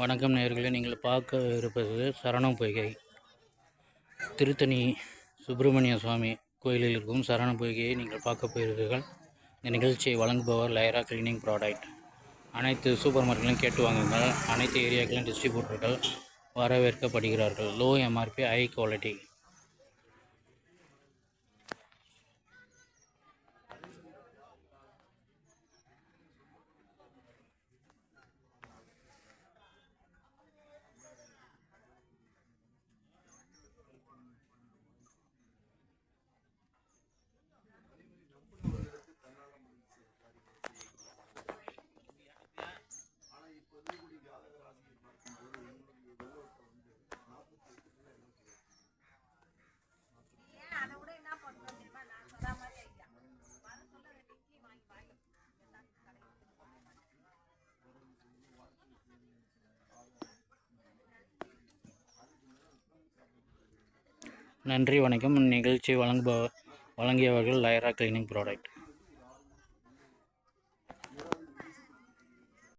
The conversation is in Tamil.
வணக்கம் நேயர்களே நீங்கள் பார்க்க இருப்பது சரணம் பொய்கை. திருத்தணி சுப்பிரமணிய சுவாமி கோயிலில் இருக்கும் சரண பொய்கையை நீங்கள் பார்க்க போயிருக்கீர்கள் இந்த நிகழ்ச்சியை வழங்குபவர் லைரா கிளீனிங் ப்ராடக்ட். அனைத்து சூப்பர் மார்க்கெட்லையும் கேட்டு வாங்குங்கள். அனைத்து ஏரியாக்களிலும் டிஸ்ட்ரிபியூட்டர்கள் வரவேற்கப்படுகிறார்கள். Low MRP high quality. நன்றி வணக்கம். நிகழ்ச்சி வழங்குபவர் வழங்கியவர்கள் லைரா கிளீனிங் ப்ராடக்ட்.